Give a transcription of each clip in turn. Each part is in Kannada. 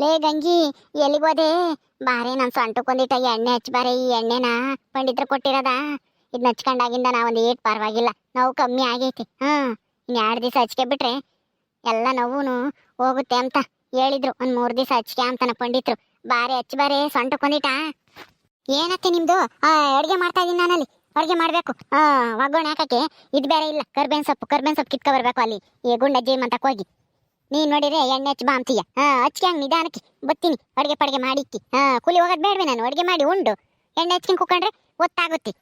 ಲೇ ಗಂಗಿ ಎಲ್ಲಿಗೋದೆ ಬಾರೆ ನನ್ನ ಸೊಂಟಕ್ಕೊಂದಿಟ್ಟ ಎಣ್ಣೆ ಹಚ್ಚ ಬಾರೆ ಈ ಎಣ್ಣೆನ? ಪಂಡಿತರು ಕೊಟ್ಟಿರೋದ? ಇದ್ನ ಹಚ್ಕೊಂಡಾಗಿಂದ ನಾ ಒಂದ್ ಏಟ್ ಪರವಾಗಿಲ್ಲ. ನೋವು ಕಮ್ಮಿ ಆಗೈತಿ. ಹಾಂ, ಇನ್ ಎರಡು ದಿವಸ ಹಚ್ಕೆ ಬಿಟ್ರೆ ಎಲ್ಲ ನೋವುನು ಹೋಗುತ್ತೆ ಅಂತ ಹೇಳಿದ್ರು. ಒಂದ್ ಮೂರು ದಿವಸ ಹಚ್ಕೆ ಅಂತಾನ ಪಂಡಿತ್ರು. ಬಾರೆ ಹಚ್ಚ ಬಾರೆ ಸೊಂಟಕ್ಕೊಂದಿಟ ಏನತ್ತೆ ನಿಮ್ದು? ಆ, ಅಡ್ಗೆ ಮಾಡ್ತಾ ಇದೀನಿ ನಾನಲ್ಲಿ. ಅಡ್ಗೆ ಮಾಡ್ಬೇಕು. ಆ, ಒಗ್ಗರಣೆ ಹಾಕಕ್ಕೆ ಇದ್ ಬೇರೆ ಇಲ್ಲ. ಕರ್ಬೇನ್ ಸೊಪ್ಪು ಕರ್ಬೇನ್ ಸೊಪ್ಪು ಕಿತ್ಕೊ ಬರ್ಬೇಕು ಅಲ್ಲಿ. ಈ ಗುಂಡಜ್ಜಿ ಅಂತ ಹೋಗಿ. ನೀನ್ ನೋಡಿದ್ರೆ ಎಣ್ಣೆ ಹಚ್ಚಿ ಬಾ ಅಂತೀಯ. ಹಚ್ಕೆ ಹಂಗ್ ನಿಧಾನಕ್ಕೆ ಬತ್ತೀನಿ. ಅಡ್ಗೆ ಪಡ್ಗೆ ಮಾಡಿಕ್ಕಿ. ಹಾ, ಕೂಲಿ ಹೋಗೋದು ಬೇಡ್ವೆ ನಾನು, ಅಡ್ಗೆ ಮಾಡಿ ಉಂಡು. ಎಣ್ಣೆ ಹಚ್ಕೊಂಡ್ ಕುಕೊಂಡ್ರೆ ಗೊತ್ತಾಗುತ್ತೆ.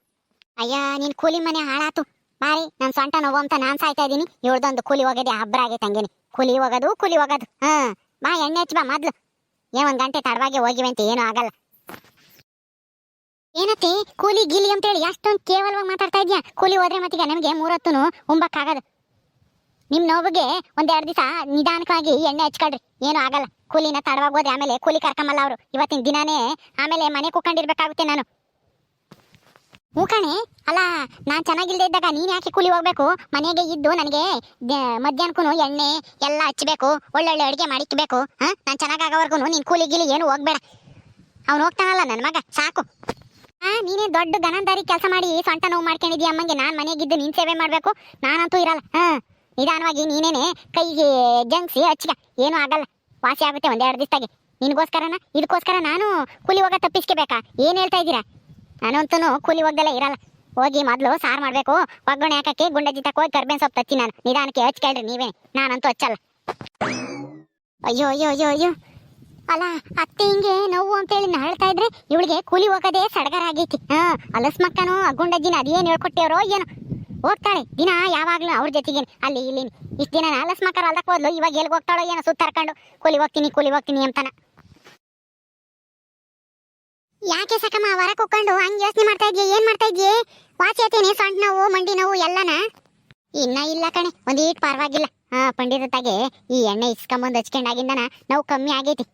ಅಯ್ಯ, ನೀನ್ ಕೂಲಿ ಮನೆ ಹಾಳಾತು. ಬಾರಿ, ನನ್ ಸೊಂಟ ನೋವು ಅಂತ ನಾನ್ ಸಾಯ್ತಾ ಇದೀನಿ ಇವಳ್ದೊಂದು ಕೂಲಿ ಹೋಗೋದೇ ಹಬ್ಬರ ಆಗೈತೆ ಹಂಗೇನೆ. ಕೂಲಿ ಹೋಗೋದು ಕೂಲಿ ಹೋಗೋದು. ಹಾ, ಬಾ, ಎಣ್ಣೆ ಹಚ್ಚಿ ಬಾ ಮೊದ್ಲು. ಏ ಒಂದ್ ಗಂಟೆ ತಡವಾಗಿ ಹೋಗಿವೆ ಅಂತ ಏನೂ ಆಗಲ್ಲ. ಏನತ್ತೆ, ಕೂಲಿ ಜಿಲಿ ಅಂತ ಹೇಳಿ ಅಷ್ಟೊಂದು ಕೇವಲವಾಗಿ ಮಾತಾಡ್ತಾ ಇದ್ಯಾ? ಕೂಲಿ ಹೋದ್ರೆ ಮತ್ತೀಗ ನಮಗೆ ಮೂರೊತ್ತುನು ಉಂಬಕ್ಕಾಗದು. ನಿಮ್ ನೋವಿಗೆ ಒಂದೆರಡು ದಿವಸ ನಿಧಾನಕ್ಕಾಗಿ ಎಣ್ಣೆ ಹಚ್ಕೊಳ್ರಿ. ಏನು ಆಗಲ್ಲ. ಕೂಲಿನ ತಡವಾಗಿ ಹೋದ್ರೆ ಆಮೇಲೆ ಕೂಲಿ ಕರ್ಕೊಂಬಲ್ಲ ಅವರು. ಇವತ್ತಿನ ದಿನಾನೇ ಆಮೇಲೆ ಮನೆ ಕೂಕೊಂಡಿರ್ಬೇಕಾಗುತ್ತೆ ನಾನು. ಹ್ಞೂ ಕಣೆ. ಅಲ್ಲ, ನಾನು ಚೆನ್ನಾಗಿಲ್ಲದೆ ಇದ್ದಾಗ ನೀನ್ ಯಾಕೆ ಕೂಲಿ ಹೋಗ್ಬೇಕು? ಮನೆಗೆ ಇದ್ದು ನನಗೆ ಮಧ್ಯಾಹ್ನಕ್ಕೂ ಎಣ್ಣೆ ಎಲ್ಲ ಹಚ್ಚಬೇಕು ಒಳ್ಳೊಳ್ಳೆ ಅಡುಗೆ ಮಾಡಿಕ್ಬೇಕು ಹಾ? ನಾನು ಚೆನ್ನಾಗಾಗೋವರೆಗೂ ನೀನ್ ಕೂಲಿ ಗೀಲಿ ಏನು ಹೋಗ್ಬೇಡ. ಅವ್ನು ಹೋಗ್ತಾನಲ್ಲ ನನ್ನ ಮಗ. ಸಾಕು. ಆ, ನೀನೇ ದೊಡ್ಡ ಗನಂದಾರಿ ಕೆಲಸ ಮಾಡಿ ಸೊಂಟ ನೋವು ಮಾಡ್ಕೊಂಡಿದ್ಯಾ ಅಮ್ಮಂಗೆ? ನಾನ್ ಮನೆಗಿದ್ದು ನೀನ್ ಸೇವೆ ಮಾಡ್ಬೇಕು. ನಾನಂತೂ ಇರಲ್ಲ. ಹಾ. ನಿಧಾನವಾಗಿ ನೀನೇನೆ ಕೈಗೆ ಜಂಗ್ಸಿ ಹಚ್ಚಿಗ ಏನು ಆಗಲ್ಲ. ವಾಸಿ ಆಗುತ್ತೆ ಒಂದೆರಡು ದಿವಸದಾಗೆ. ನಿನಗೋಸ್ಕರನ? ಇದಕ್ಕೋಸ್ಕರ ನಾನು ಕೂಲಿ ಹೋಗ ತಪ್ಪಿಸ್ಕೋಬೇಕಾ? ಏನು ಹೇಳ್ತಾ ಇದ್ದೀರಾ? ನಾನಂತೂ ಕೂಲಿ ಹೋಗ್ದಲ್ಲೇ ಇರಲ್ಲ. ಹೋಗಿ ಮೊದಲು ಸಾರು ಮಾಡಬೇಕು. ಒಗ್ಗರಣೆ ಹಾಕಕ್ಕೆ ಗುಂಡಜ್ಜಿ ತಕ್ಕ ಹೋಗಿ ಕರ್ಬೇನ್ ಸೊಪ್ಪು ತಚ್ಚಿ ನಾನು. ನಿಧಾನಕ್ಕೆ ಹಚ್ಕೇಳ್ರಿ ನೀವೇ. ನಾನಂತೂ ಹಚ್ಚಲ್ಲ. ಅಯ್ಯೋ ಅಯ್ಯೋ ಅಯ್ಯೋ ಅಯ್ಯೋ. ಅಲ್ಲ, ಅತ್ತೆ ಹಿಂಗೆ ನೋವು ಅಂತೇಳಿ ನಾ ಹೇಳ್ತಾ ಇದ್ರೆ ಇವಳಿಗೆ ಕೂಲಿ ಹೋಗೋದೇ ಸಡಗರ ಆಗೈತಿ. ಹಾ, ಅಲಸ್ ಮಕ್ಕನು ಗುಂಡಜ್ಜಿನ ಅದೇನು ಹೇಳ್ಕೊಟ್ಟೇವ್ರೋ ಏನು. ಹೋಗ್ತಾಳೆ. ದಿನ ಯಾವಾಗ್ಲೂ ಅವ್ರ ಜೊತೆಗೆ ಅಲ್ಲಿ ಇಲ್ಲಿ ಇಷ್ಟ ದಿನ ಅಲಸ್ ಮಕ್ಕಳು ಅಲ್ದಕ್ಕೆ ಹೋದ್ಲು, ಇವಾಗ ಎಲ್ಲಿ ಹೋಗ್ತಾಳೋ ಏನೋ ಸುತ್ತ ಹರ್ಕೊಂಡು ಕೂಲಿ ಹೋಗ್ತೀನಿ ಕೂಲಿ ಹೋಗ್ತೀನಿ ಅಂತಾನ. ಯಾಕೆ ಸಕಮ್ಮ ಹೊರ ಕುಕ್ಕೊಂಡು ಹಂಗ್ ಯೋಚನೆ ಮಾಡ್ತಾ ಇದ್ಯಾ, ಏನ್ ಮಾಡ್ತಾ ಇದ್ಯೆ? ವಾಸಿ ಸೊಂಟ ನೋವು, ಮಂಡಿ ನೋವು ಎಲ್ಲನ? ಇನ್ನ ಇಲ್ಲ ಕಣೆ ಒಂದ್ ಈಟ್ ಪರವಾಗಿಲ್ಲ. ಹಾ ಪಂಡಿತತಾಗೆ ಈ ಎಣ್ಣೆ ಇಸ್ಕೊಂಬಂದ್ ಹಚ್ಕೊಂಡಾಗಿಂದನ ನಾವು ಕಮ್ಮಿ ಆಗೈತಿ.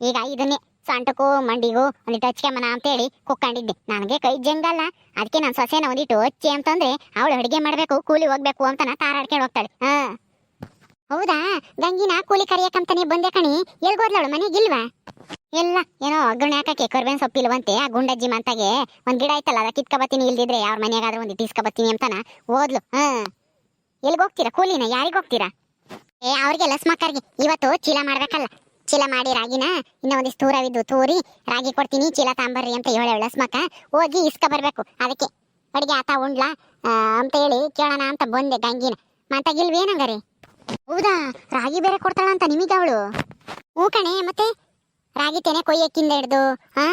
ಈಗ ಇದನ್ನೇ ಸೊಂಟಕ್ಕೂ ಮಂಡಿಗೂ, ಒಂದಿಟ್ಟು ಅಂತ ಅಂತೇಳಿ ಕುಕ್ಕೊಂಡಿದ್ದೆ. ನನಗೆ ಕೈ ಜಂಗಲ್ಲ. ಅದಕ್ಕೆ ನನ್ನ ಸೊಸೆನ ಒಂದಿಟ್ಟು ಹಚ್ಚಿ ಅಂತಂದ್ರೆ ಅವಳು ಅಡುಗೆ ಮಾಡಬೇಕು, ಕೂಲಿ ಹೋಗ್ಬೇಕು ಅಂತ ತಾರಾಡ್ಕೊಂಡು ಹೋಗ್ತಾಳೆ. ಹೌದಾ? ಗಂಗಿನ ಕೂಲಿ ಕರಿಯಕಂತಾನೆ ಬಂದೆ ಕಣಿ. ಎಲ್ಗೋದ್ಲವಳು ಮನೆಗಿಲ್ವಾ ಎಲ್ಲ ಏನೋ ಒಗ್ಗರಣೆ ಹಾಕಕ್ಕೆ ಕರ್ಬೇನ್ ಸೊಪ್ಪಿಲ್ವಂತೆ. ಆ ಗುಂಡಜ್ಜಿ ಮಂತಾಗೆ ಒಂದು ಗಿಡ ಐತಲ್ಲ, ಅದ ಕಿತ್ಕೊಬತ್ತೀನಿ ಇಲ್ದಿದ್ರೆ ಅವ್ರ ಮನೆಯಾಗಾದ್ರೂ ಒಂದು ಇಸ್ಕೊಬತ್ತೀನಿ ಅಂತಾನ ಓದ್ಲು ಹಾ. ಎಲ್ಗ್ ಹೋಗ್ತೀರಾ? ಕೂಲಿನ ಯಾರಿಗೋಗ್ತೀರಾ ಏ ಅವ್ರಿಗೆ ಲಸ್ಮಕ್ಕರಿಗೆ ಇವತ್ತು ಚೀಲ ಮಾಡ್ಬೇಕಲ್ಲ. ಚೀಲ ಮಾಡಿ ರಾಗಿನ ಇನ್ನ ಒಂದಿಷ್ಟು ತೂರವಿದ್ದು ತೂರಿ, ರಾಗಿ ಕೊಡ್ತೀನಿ, ಚೀಲ ತಾಂಬರ್ರಿ ಅಂತ ಹೇಳಿ ಹೇಳಸ್ಮಕ್ಕ ಹೋಗಿ ಇಸ್ಕ ಬರ್ಬೇಕು. ಅದಕ್ಕೆ ಅಡಿಗೆ ಆತ ಉಂಡ್ಲಾ. ಅಂತ ಹೇಳಿ ಕೇಳೋಣ ಅಂತ ಬಂದೆ ಗಂಗಿನ. ಮಾತಾಗಿಲ್ವೇನಂಗಾರೆ? ಹೌದಾ? ರಾಗಿ ಬೇರೆ ಕೊಡ್ತಾಳ ಅಂತ ನಿಮಗೆ ಅವಳು? ಹ್ಞೂ ಕಣೆ, ಮತ್ತೆ ರಾಗಿ ತೆನೆ ಕೊಯ್ಯಕ್ಕಿಂದ ಹಿಡ್ದು, ಹಾ?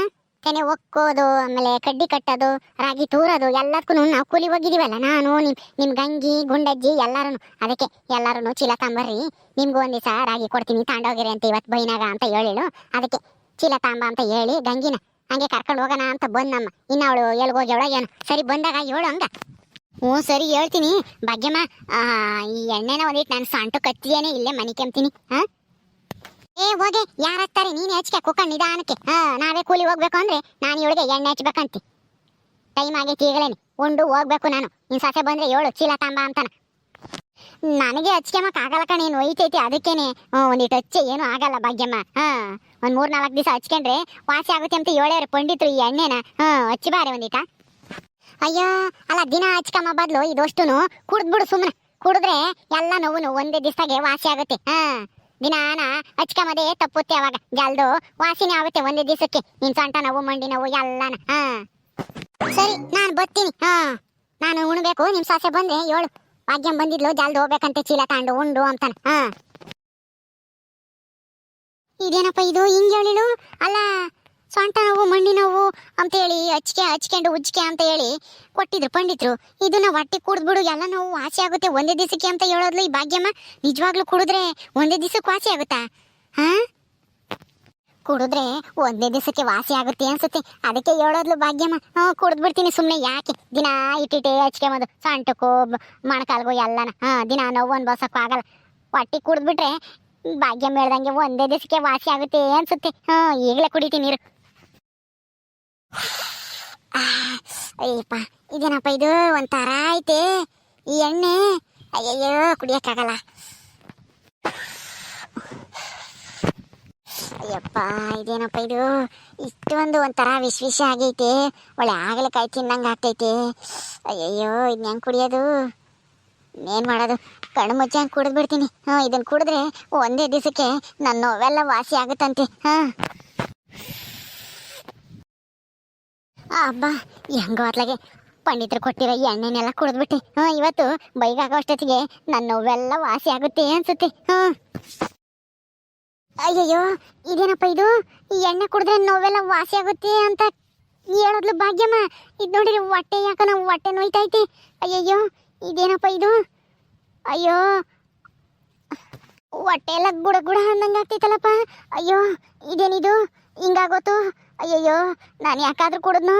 ತೆನೆ ಒಕ್ಕೋದು, ಆಮೇಲೆ ಕಡ್ಡಿ ಕಟ್ಟೋದು, ರಾಗಿ ತೂರೋದು ಎಲ್ಲದಕ್ಕೂ ನಾವು ಕೂಲಿ ಹೋಗಿದ್ದೀವಲ್ಲ ನಾನು, ನಿಮ್ ನಿಮ್ ಗಂಗಿ, ಗುಂಡಜ್ಜಿ ಎಲ್ಲರೂ ಅದಕ್ಕೆ ಎಲ್ಲರೂ ಚೀಲ ತಾಂಬರ್ರಿ, ನಿಮ್ಗೂ ಒಂದು ದಿವಸ ರಾಗಿ ಕೊಡ್ತೀನಿ, ತಾಂಡೋಗಿರಿ ಅಂತ ಇವತ್ತು ಬೈನಾಗ ಅಂತ ಹೇಳಿಳು. ಅದಕ್ಕೆ ಚೀಲ ತಾಂಬ ಅಂತ ಹೇಳಿ ಗಂಗಿನ ಹಂಗೆ ಕರ್ಕೊಂಡು ಹೋಗೋಣ ಅಂತ ಬಂದಮ್ಮ. ಇನ್ನ ಅವಳು ಎಲ್ಗೋಗ್ಯವಳ ಏನು ಸರಿ ಬಂದಾಗ ಹೇಳು ಹಂಗ. ಹ್ಞೂ, ಸರಿ ಹೇಳ್ತೀನಿ. ಭಾಗ್ಯಮ್ಮ ಈ ಎಣ್ಣೆನ ಒಂದಿಟ್ಟು ನಾನು ಸಾಂಟು ಕತ್ತಿಯೇ ಇಲ್ಲೇ ಮನೆ ಕೆಮ್ತೀನಿ. ಹಾ? ಏ, ಹೋಗೆ, ಯಾರು ಹಚ್ತಾರೆ? ನೀನು ಹಚ್ಕೆ ಕುಕ್ಕಂಡ್ ನಿಧಾನಕ್ಕೆ. ಹಾ, ನಾವೇ ಕೂಲಿ ಹೋಗ್ಬೇಕು ಅಂದ್ರೆ ನಾನು ಇವಳಿಗೆ ಎಣ್ಣೆ ಹಚ್ಬೇಕಂತಿ. ಟೈಮ್ ಆಗಿ ಈಗಲೇನೆ. ಉಂಡು, ಹೋಗ್ಬೇಕು ನಾನು. ನಿನ್ ಸಸೆ ಬಂದ್ರೆ ಏಳು, ಚೀಲ ತಾಂಬ ಅಂತಾನ. ನನಗೆ ಹಚ್ಕೆಮಕ್ ಆಗಲ್ಲ ಕಣ, ಏನು ಒಯ್ತೈತಿ ಅದಕ್ಕೇನೆ. ಒಂದಿಟ್ಟು ಹಚ್ಚಿ, ಏನು ಆಗಲ್ಲ ಭಾಗ್ಯಮ್ಮ. ಹಾ, ಒಂದ್ ಮೂರ್ ನಾಲ್ಕು ದಿವಸ ಹಚ್ಕೊಂಡ್ರೆ ವಾಸಿ ಆಗುತ್ತೆ ಅಂತ ಹೇಳೇರು ಪಂಡಿತರು ಈ ಎಣ್ಣೆನ. ಹಾ, ಹಚ್ಚಿ ಬಾರೆ ಒಂದಿಟ. ಅಯ್ಯೋ, ಅಲ್ಲ, ದಿನ ಹಚ್ಕಮ್ಮ ಬದ್ಲು ಇದಷ್ಟುನು ಕುಡ್ದ್ಬಿಡು ಸುಮ್ಮನೆ ಕುಡಿದ್ರೆ ಎಲ್ಲ ನೋವು ಒಂದೇ ದಿವಸಗೆ ವಾಸಿ ಆಗುತ್ತೆ. ಹಾ. ದಿನಾನ ಹಚ್ಕೊಂಬದೇ ತಪ್ಪುತ್ತೆ ಅವಾಗ. ಜಲ್ದು ವಾಸಿನೇ ಆಗುತ್ತೆ ಒಂದೇ ದಿವಸಕ್ಕೆ. ನಿನ್ ಸೊಂಟ ನೋವು, ಮಂಡಿ ನೋವು, ಎಲ್ಲಾನ. ಹಾ. ಸರಿ, ನಾನು ಬರ್ತೀನಿ. ಹಾ. ನಾನು ಉಣ್ಬೇಕು, ನಿಮ್ ಸಾಸೆ ಬಂದ್ರೆ ಏಳು ಭಾಗ್ಯಂ ಬಂದಿದ್ಲು, ಜಲ್ದು ಹೋಗ್ಬೇಕಂತೆ, ಚೀಲ ತಾಂಡು, ಉಂಡು ಅಂತಾನ. ಹಾ. ಇದೇನಪ್ಪ ಇದು? ಹಿಂಗ್ ಹೇಳಿಳು? ಅಲ್ಲ ಸೊಂಟ ನೋವು, ಮಂಡಿ ನೋವು ಅಂತ ಹೇಳಿ ಹಚ್ಕೆ ಹಚ್ಕೊಂಡು ಉಜ್ಕೆ ಅಂತ ಹೇಳಿ ಕೊಟ್ಟಿದ್ರು, ಪಂಡಿತ್ರು. ಇದನ್ನ ಹೊಟ್ಟೆ ಕುಡಿದ್ಬಿಡು ಎಲ್ಲ ನೋವು ವಾಸಿ ಆಗುತ್ತೆ, ಒಂದೇ ದಿವಸಕ್ಕೆ ಅಂತ ಹೇಳೋದ್ಲು ಈ ಭಾಗ್ಯಮ್ಮ. ನಿಜವಾಗ್ಲೂ ಕುಡಿದ್ರೆ ಒಂದೇ ದಿವಸಕ್ಕೆ ವಾಸಿ ಆಗುತ್ತಾ? ಹಾ? ಕುಡಿದ್ರೆ ಒಂದೇ ದಿವಸಕ್ಕೆ ವಾಸಿ ಆಗುತ್ತೆ ಅನ್ಸುತ್ತೆ. ಅದಕ್ಕೆ ಹೇಳೋದ್ಲು ಭಾಗ್ಯಮ್ಮ. ಹ್ಞೂ ಕುಡಿದ್ಬಿಡ್ತೀನಿ ಸುಮ್ಮನೆ ಯಾಕೆ? ದಿನ ಇಟ್ಟಿಟ್ಟೆ ಹಚ್ಕೊಂಬೋದು ಸೊಂಟಕ್ಕೂ ಮೊಣಕಾಲ್ಗೂ ಎಲ್ಲನ. ಹಾ, ದಿನ ನೋವು ಅನ್ಭವ್ಸಕ್ಕೂ ಆಗಲ್ಲ. ಹೊಟ್ಟೆ ಕುಡಿದ್ಬಿಟ್ರೆ ಭಾಗ್ಯಮ್ಮ ಹೇಳ್ದಂಗೆ ಒಂದೇ ದಿವಸಕ್ಕೆ ವಾಸಿ ಆಗುತ್ತೆ ಅನ್ಸುತ್ತೆ. ಹ್ಞೂ, ಈಗಲೇ ಕುಡಿತೀನಿ ನೀರು ಅಯ್ಯಪ್ಪ, ಇದೇನಪ್ಪ ಇದು? ಒಂಥರ ಐತೆ. ಈ ಎಣ್ಣೆ? ಅಯ್ಯಯ್ಯೋ, ಕುಡಿಯಕ್ಕಾಗಲ್ಲ. ಅಯ್ಯಪ್ಪ, ಇದೇನಪ್ಪ ಇದು? ಇಷ್ಟೊಂದು ಒಂಥರ ವಿಷ ವಿಷ ಆಗೈತೆ. ಒಳ್ಳೆ ಆಗಲಕಾಯಿ ತಿನ್ನಂಗೆ ಆಗ್ತೈತೆ. ಅಯ್ಯಯ್ಯೋ ಇದನ್ನ ಹೆಂಗೆ ಕುಡಿಯೋದು? ಏನು ಮಾಡೋದು? ಕಣ್ಣು ಮುಚ್ಚಂಗೆ ಹಂಗೆ ಕುಡಿದ್ಬಿಡ್ತೀನಿ. ಹಾಂ ಇದನ್ನು ಕುಡಿದ್ರೆ ಒಂದೇ ದಿವಸಕ್ಕೆ ನನ್ನ ನೋವೆಲ್ಲ ವಾಸಿ ಆಗುತ್ತಂತೆ. ಹಾಂ. ಅಬ್ಬ, ಹೆಂಗೋ ಅತ್ಲಾಗೆ ಪಂಡಿತರು ಕೊಟ್ಟಿರೋ ಎಣ್ಣೆನೆಲ್ಲ ಕುಡಿದ್ಬಿಟ್ಟೆ. ಹ್ಞೂ ಇವತ್ತು ಬೈಗಾಗೋ ಅಷ್ಟೊತ್ತಿಗೆ ನನ್ನ ನೋವೆಲ್ಲ ವಾಸಿ ಆಗುತ್ತೆ ಅನ್ಸುತ್ತೆ. ಹ್ಞೂ ಅಯ್ಯಯ್ಯೋ, ಇದೇನಪ್ಪ ಇದು? ಈ ಎಣ್ಣೆ ಕುಡಿದ್ರೆ ನೋವೆಲ್ಲ ವಾಸಿ ಆಗುತ್ತೆ ಅಂತ ಹೇಳೋದ್ಲು ಭಾಗ್ಯಮ್ಮ. ಇದು ನೋಡಿರಿ ಹೊಟ್ಟೆ ಯಾಕ ನಾವು ಹೊಟ್ಟೆ ನೋಯ್ತೈತಿ ಅಯ್ಯಯ್ಯೋ, ಇದೇನಪ್ಪ ಇದು? ಅಯ್ಯೋ, ಹೊಟ್ಟೆ ಎಲ್ಲ ಗುಡ ಗುಡ ಅಂದಂಗೆ ಆಗ್ತೈತಲ್ಲಪ್ಪ ಅಯ್ಯೋ, ಇದೇನಿದು? ಹಿಂಗಾಗೋತು? ಅಯ್ಯಯ್ಯೋ, ನಾನು ಯಾಕಾದ್ರೂ ಕೊಡೋದ್ನು?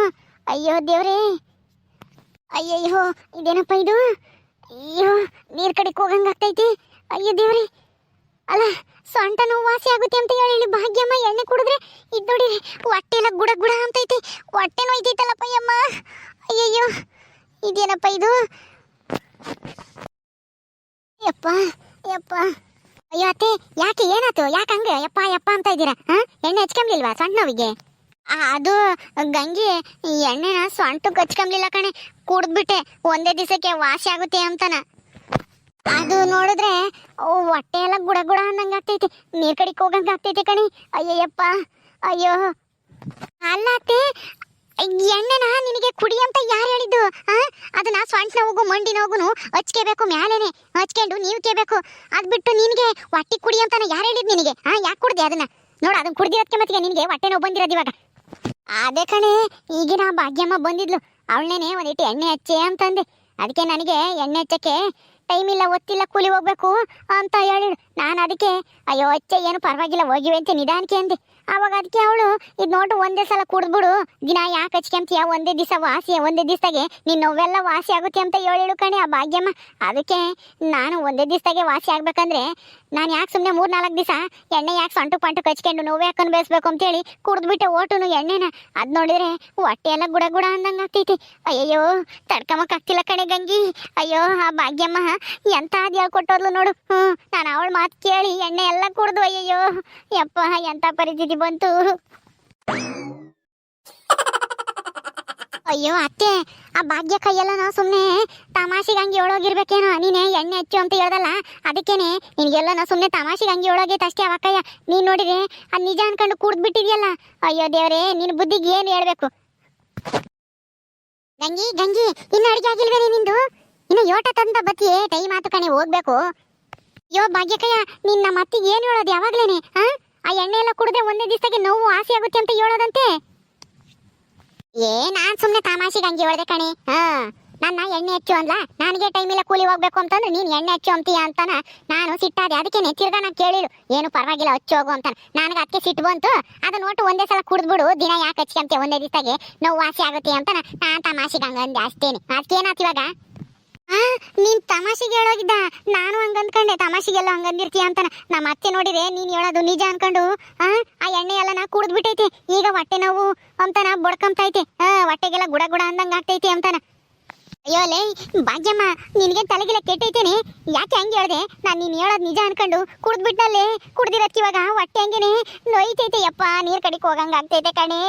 ಅಯ್ಯೋ ದೇವ್ರೇ. ಅಯ್ಯಯ್ಯೋ, ಇದೇನಪ್ಪ ಇದು? ಅಯ್ಯೋ, ನೀರು ಕಡೆಗೆ ಹೋಗಂಗಾಗ್ತೈತಿ ಅಯ್ಯೋ ದೇವ್ರಿ. ಅಲ್ಲ, ಸೊಂಟ ನೋವು ವಾಸಿ ಆಗುತ್ತೆ ಅಂತ ಹೇಳಿ ಭಾಗ್ಯಮ್ಮ ಎಣ್ಣೆ ಕುಡಿದ್ರೆ ಇದು ನೋಡಿರಿ ಹೊಟ್ಟೆ ಎಲ್ಲ ಗುಡ ಗುಡ ಅಂತೈತಿ. ಹೊಟ್ಟೆ ನೋಯ್ತೈತಲ್ಲಪ್ಪ ಅಯ್ಯಮ್ಮ ಅಯ್ಯಯ್ಯೋ, ಇದೇನಪ್ಪ ಇದು? ಯಪ್ಪ ಯಪ್ಪ. ಅಯ್ಯೋ ಅತ್ತೆ, ಯಾಕೆ ಏನಾಯ್ತು? ಯಾಕೆ ಹಂಗೆ? ಯಪ್ಪ ಯಪ್ಪ ಅಂತ ಇದ್ದೀರಾ? ಎಣ್ಣೆ ಹಚ್ಕೊಂಬ್ಲಿಲ್ವಾ? ಸಣ್ಣ ನೋವಿಗೆ? ಅದು ಗಂಗಿ ಎಣ್ಣೆನ ಸೊಂಟಕ್ಕೆ ಕಚ್ಕೊಂಬ್ಲಿಲ್ಲ ಕಣೆ. ಕುಡಿದ್ಬಿಟ್ಟೆ. ಒಂದೇ ದಿವಸಕ್ಕೆ ವಾಸಿ ಆಗುತ್ತೆ ಅಂತನ. ಅದು ನೋಡಿದ್ರೆ ಹೊಟ್ಟೆ ಎಲ್ಲ ಗುಡ ಗುಡ ಅನ್ನಂಗೆ ಆಗ್ತೈತಿ. ನೀರ್ ಕಡೆಗೆ ಹೋಗಂಗೆ ಆಗ್ತೈತಿ ಕಣಿ. ಅಯ್ಯಯ್ಯಪ್ಪ. ಅಯ್ಯೋ. ಅಲ್ಲ ಎಣ್ಣೆನ ನಿನಗೆ ಕುಡಿ ಅಂತ ಯಾರು ಹೇಳಿದ್ದು? ಅದನ್ನ ಸ್ವಂಟ್ ನೋವು ಮಂಡಿ ನೋವುನು ಹಚ್ಕೋಬೇಕು ಮ್ಯಾಲೇನೆ ಹಚ್ಕೊಂಡು ನೀವು ಕೇಬೇಕು ಅದ್ ಬಿಟ್ಟು ನಿನಗೆ ಹೊಟ್ಟೆ ಕುಡಿ ಅಂತ ಯಾರು ಹೇಳಿದ್ ನಿನಗೆ? ಹಾ ಯಾಕೆ ಕುಡ್ದೆ ಅದನ್ನ? ನೋಡು ಅದನ್ನ ಕುಡ್ದಿರೋದಕ್ಕೆ ಮತ್ತೆ ನಿನಗೆ ಹೊಟ್ಟೆ ನೋವು ಬಂದಿರೋದು ಇವಾಗ. ಅದೇ ಕಣೆ, ಈಗಿನ ಭಾಗ್ಯಮ್ಮ ಬಂದಿದ್ಲು. ಅವಳನ್ನೇ ಒಂದಿಟ್ಟು ಎಣ್ಣೆ ಹಚ್ಚೆ ಅಂತಂದೆ. ಅದಕ್ಕೆ ನನಗೆ ಎಣ್ಣೆ ಹಚ್ಚಕ್ಕೆ ಟೈಮ್ ಇಲ್ಲ, ಒತ್ತಿಲ್ಲ, ಕೂಲಿ ಹೋಗ್ಬೇಕು ಅಂತ ಹೇಳಿಳು. ನಾನು ಅದಕ್ಕೆ, ಅಯ್ಯೋ, ಅಚ್ಚೆ, ಏನು ಪರವಾಗಿಲ್ಲ, ಹೋಗಿವೆ ಅಂತ ನಿಧಾನಕ್ಕೆ ಅಂದೆ. ಆವಾಗ ಅದಕ್ಕೆ ಅವಳು, ಇದು ನೋಟು ಒಂದೇ ಸಲ ಕುಡಿದ್ಬಿಡು. ದಿನ ಯಾಕೆ ಹಚ್ಕೊಂತೀಯ? ಒಂದೇ ದಿವಸ ವಾಸಿ ಒಂದೇ ದಿವಸದಾಗೆ. ನೀನು ನೋವೆಲ್ಲ ವಾಸಿ ಆಗುತ್ತೆ ಅಂತ ಹೇಳು ಕಣೆ ಆ ಭಾಗ್ಯಮ್ಮ. ಅದಕ್ಕೆ ನಾನು ಒಂದೇ ದಿವಸದಾಗೆ ವಾಸಿ ಆಗ್ಬೇಕಂದ್ರೆ ನಾನು ಯಾಕೆ ಸುಮ್ಮನೆ ಮೂರು ನಾಲ್ಕು ದಿವಸ ಎಣ್ಣೆ ಯಾಕೆ ಸೊಂಟು ಪಂಟು ಕಚ್ಕೊಂಡು ನೋವು ಯಾಕೆ ಅನ್ಬೇಸ್ಬೇಕು ಅಂತೇಳಿ ಕುಡಿದ್ಬಿಟ್ಟೆ ಓಟುನು ಎಣ್ಣೆನ. ಅದು ನೋಡಿದ್ರೆ ಹೊಟ್ಟೆ ಎಲ್ಲ ಗುಡ ಗುಡ ಅಂದಂಗೆ ಆಗ್ತೈತಿ. ಅಯ್ಯಯ್ಯೋ ತಡ್ಕಮಕ್ಕಾಗ್ತಿಲ್ಲ ಕಣೆ ಗಂಗಿ. ಅಯ್ಯೋ, ಆ ಭಾಗ್ಯಮ್ಮ ಎಂಥ ಅದು ಹೇಳ್ಕೊಟ್ಟೋದ್ಲು ನೋಡು. ಹ್ಞೂ ನಾನು ಅವಳು ಮಾತು ಕೇಳಿ ಎಣ್ಣೆ ಎಲ್ಲ ಕುಡ್ದು, ಅಯ್ಯಯ್ಯೋ. ಯಪ್ಪ, ಎಂತ ಪರಿಸ್ಥಿತಿ ಬಂತು. ಅಯ್ಯೋ ಅತ್ತೆ, ಆ ಭಾಗ್ಯ ಕೈಯೆಲ್ಲ ನಾವು ಸುಮ್ಮನೆ ತಮಾಷೆಗೆ ಹಂಗೆ ಒಳಗಿರ್ಬೇಕೇನೋ, ನೀನೆ ಎಣ್ಣೆ ಹಚ್ಚು ಅಂತ ಹೇಳ್ದಲ್ಲ, ಅದಕ್ಕೇನೆ ನಿನಗೆಲ್ಲ ನಾವು ಸುಮ್ಮನೆ ತಮಾಷೆಗೆ ಹಂಗೆ ಒಳಗೈತೆ ಅಷ್ಟೇ ಅವಕ್ಕಯ್ಯ ನೀನು ನೋಡಿದ್ರೆ ಅದು ನಿಜ ಅನ್ಕೊಂಡು ಬಿಟ್ಟಿದ್ಯಲ್ಲ ಅಯ್ಯೋ ದೇವರೇ ನಿನ್ನ ಬುದ್ಧಿಗೆ ಏನು ಹೇಳ್ಬೇಕು? ಗಂಗಿ ಗಂಗಿ, ಇನ್ನು ಅಡಿಗೆ ಆಗಿಲ್ವೇನೆ ನಿಂದು? ಇನ್ನು ಯೋಟ ತಂದ ಬತ್ತಿಯೇ ಟೈಮ್ ಆತು ಕಣೆ, ಹೋಗ್ಬೇಕು. ಅಯ್ಯೋ ಭಾಗ್ಯಕಯ್ಯ ನಿನ್ನ ಮತ್ತಿಗೆ ಏನು ಹೇಳೋದು ಯಾವಾಗ್ಲೇನೆ ಹಾ ಆ ಎಣ್ಣೆ ಎಲ್ಲ ಕುಡಿದ್ರೆ ಒಂದೇ ದಿವಸಕ್ಕೆ ನೋವು ಆಸೆ ಆಗುತ್ತೆ ಅಂತ ಹೇಳೋದಂತೆ? ಏ, ನಾನ್ ಸುಮ್ನೆ ತಮಾಷೆಗೆ ಹಂಗೆ ಹೇಳ್ದೆ ಕಣೆ. ಹಾ ನನ್ನ ಎಣ್ಣೆ ಹಚ್ಚು ಅಂದ್ಲ? ನನಗೆ ಟೈಮ್ ಇಲ್ಲ ಕೂಲಿ ಹೋಗ್ಬೇಕು ಅಂತಂದ್ರೆ ನೀನ್ ಎಣ್ಣೆ ಹಚ್ಚು ಅಂತೀಯ ಅಂತಾನ? ನಾನು ಸಿಟ್ಟಾದೆ, ಅದಕ್ಕೆ ನೆಚ್ಚಿರ್ಗ ನಾನು ಕೇಳಿರು. ಏನು ಪರವಾಗಿಲ್ಲ, ಹಚ್ಚು ಹೋಗು ಅಂತಾನ. ನನಗೆ ಅದಕ್ಕೆ ಸಿಟ್ಟು ಬಂತು. ಅದನ್ನ ಒಟ್ಟು ಒಂದೇ ಸಲ ಕುಡಿದ್ಬಿಡು, ದಿನ ಯಾಕೆ ಹಚ್ಕೊಂತೀಯ ಒಂದೇ ದಿವಸಗೆ ನೋವು ವಾಸಿ ಆಗುತ್ತೆ ಅಂತ ನಾನು ತಮಾಷೆಗೆ ಹಂಗಂದೆ ಅಷ್ಟೇನೆ. ಅದಕ್ಕೇನಾತ್ ಇವಾಗ? ನೀನ್ ತಮಾಷೆಗೆ ಹೇಳೋಗಿದ್ದ. ನಾನು ಹಂಗ ಅಂದ್ಕೊಂಡೆ ತಮಾಷೆಗೆಲ್ಲ ಹಂಗಂದಿರ್ತೀಯ ಅಂತ ನಮ್ಮ ಅತ್ತೆ ನೋಡಿದೆ, ನೀನ್ ಹೇಳೋದು ನಿಜ ಅನ್ಕೊಂಡು. ಆ ಎಣ್ಣೆ ಎಲ್ಲ ನಾ ಕುಡಿದ್ಬಿಟ್ಟೈತೆ. ಈಗ ಹೊಟ್ಟೆ ನೋವು ಅಂತಾನ ನಾ ಆ, ಹೊಟ್ಟೆಗೆಲ್ಲ ಗುಡ ಗುಡ ಅಂದಂಗ ಆಗ್ತೈತಿ ಅಂತಾನ. ಅಯ್ಯೋ ಲೇ, ಭಾಗ್ಯಮ್ಮ, ನಿನಗೆ ತಲೆಗೆಲ್ಲ ಕೆಟ್ಟೈತೇನೆ. ಯಾಕೆ ಹಂಗೆ ಹೇಳ್ದೆ? ನಾನು ನೀನು ಹೇಳೋದು ನಿಜ ಅನ್ಕೊಂಡು ಕುಡ್ದ್ಬಿಟ್ನಲ್ಲೇ. ಕುಡ್ದಿರಕ್ಕೆ ಇವಾಗ ಹೊಟ್ಟೆ ಹಂಗೇನೆ. ನೋಯ್ತೈತೆ ಯಪ್ಪ, ನೀರ್ ಕಡೆಗೆ ಹೋಗಂಗೆ ಆಗ್ತೈತೆ ಕಣೆ.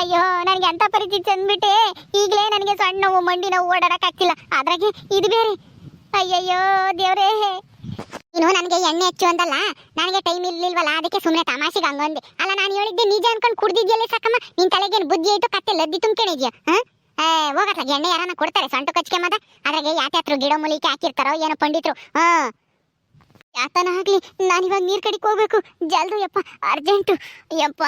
ಅಯ್ಯೋ, ನನಗೆ ಅಂತ ಪರಿಸ್ಥಿತಿ ತಂದ್ಬಿಟ್ಟೆ. ಈಗಲೇ ನನಗೆ ಸಣ್ಣ ನೋವು, ಮಂಡಿ ನೋವು ಓಡಾಡೋಕ್ಕಾಗ್ತಿಲ್ಲ. ಅದ್ರಾಗೆ ಇದು ಬೇರೆ. ಅಯ್ಯಯ್ಯೋ, ದೇವ್ರೇ. ನೀನು ನನಗೆ ಎಣ್ಣೆ ಹಚ್ಚು ಅಂದಲ್ಲ? ನನಗೆ ಟೈಮ್ ಇರ್ಲಿಲ್ವಲ್ಲ, ಅದಕ್ಕೆ ಸುಮ್ಮನೆ ತಮಾಷೆಗೆ ಹಂಗೊಂದೆ ಅಲ್ಲ, ನಾನು ಹೇಳಿದ್ದೆ ನಿಜ ಅನ್ಕೊಂಡು ಕುಡ್ದಿದ್ಯಲ್ಲ ಸಾಕಮ್ಮ. ನಿನ್ ತಲೆಗೇನು ಬುದ್ಧಿ ಆಯ್ತು, ಕತ್ತೆ ಲದ್ದಿ ತುಂಬ್ಕೊಂಡಿದ್ಯಾ? ಹಾ? ಹೋಗತ್ತ ಎಣ್ಣೆ ಯಾರನ್ನ ಕೊಡ್ತಾರೆ? ಸೊಂಟು ಕಚ್ಕೆಮದ ಅದ್ರಾಗೆ ಯಾತ್ಯಾತ್ರು ಗಿಡ ಮೂಲಿಕೆ ಹಾಕಿರ್ತಾರೋ, ಏನೋ ಪಂಡಿತರು? ಹಾ. ಯಾತನ ಆಗ್ಲಿ ಇವಾಗ ನೀರ್ ಕಡಿಕ್ ಹೋಗ್ಬೇಕು. ಜಲ್ದು ಯಪ್ಪ, ಅರ್ಜೆಂಟು. ಯಪ್ಪ.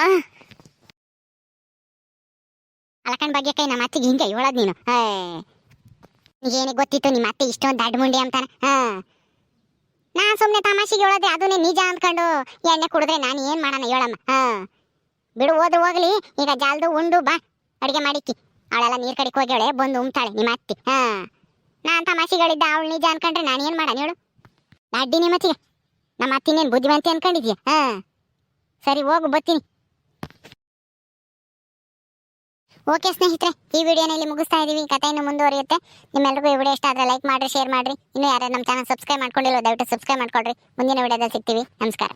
ಅಲಕಂಡ್ ಬಗ್ಗೆ ಕೈ ನಮ್ಮ ಅತ್ತಿಗೆ ಹಿಂಗೆ ಹೇಳೋದು ನೀನು. ಏನಿಗೆ ಗೊತ್ತಿತ್ತು, ನಿಮ್ಮ ಅತ್ತೆ ಇಷ್ಟೊಂದು ದಡ್ಡ ಮುಂಡಿ ಅಂತಾನೆ. ಹಾ. ನಾ ಸುಮ್ಮನೆ ತಮಾಷೆಗೆ ಹೇಳೋದೆ ಅದನ್ನೇ ನಿಜ ಅಂದ್ಕೊಂಡು ಎಣ್ಣೆ ಕುಡಿದ್ರೆ ನಾನು ಏನು ಮಾಡೋಣ ಹೇಳಮ್ಮ. ಹಾ. ಬಿಡು, ಹೋದ್ರೆ ಹೋಗ್ಲಿ, ಈಗ ಜಾಲ್ದು ಉಂಡು, ಬಾ. ಅಡಿಗೆ ಮಾಡಿಕ್ಕಿ. ಅವಳೆಲ್ಲ ನೀರ್ ಕಡೆಗೆ ಹೋಗ್ಯಾಳೆ, ಬಂದು ಉಮ್ತಾಳೆ ನಿಮ್ಮ ಅತ್ತಿ. ಹಾ. ನಾನ್ ತಮಾಷೆಗಳಿದ್ದ ಅವಳು ನಿಜ ಅನ್ಕೊಂಡ್ರೆ ನಾನು ಏನು ಮಾಡಣ ಹೇಳು? ಅಡ್ಡಿ ನಿಮ್ಮ ಅತ್ತಿಗೆ. ನಮ್ಮ ಅತ್ತಿನೇನು ಬುದ್ಧಿವಂತಿ ಅನ್ಕೊಂಡಿದ್ಯಾ? ಹಾ. ಸರಿ, ಹೋಗು, ಬರ್ತೀನಿ. ಓಕೆ ಸ್ನೇಹಿತರೆ, ಈ ವಿಡಿಯೋನ ಇಲ್ಲಿ ಮುಗಿಸ್ತಾ ಇದೀವಿ. ಕಥೆ ಇನ್ನು ಮುಂದುವರಿಯುತ್ತೆ. ನಿಮ್ಮೆಲ್ಲರಿಗೂ ಈ ವಿಡಿಯೋ ಇಷ್ಟ ಆದರೆ ಲೈಕ್ ಮಾಡ್ರಿ ಶೇರ್ ಮಾಡ್ರಿ. ಇನ್ನು ಯಾರು ನಮ್ಮ ಚಾನಲ್ ಸಬ್ಸ್ಕ್ರೈಬ್ ಮಾಡ್ಕೊಂಡಿಲ್ಲ ದಯವಿಟ್ಟು ಸಬ್ಸ್ಕ್ರೈಬ್ ಮಾಡ್ಕೊಡ್ರಿ. ಮುಂದಿನ ವಿಡಿಯೋದಲ್ಲಿ ಸಿಗ್ತೀವಿ. ನಮಸ್ಕಾರ.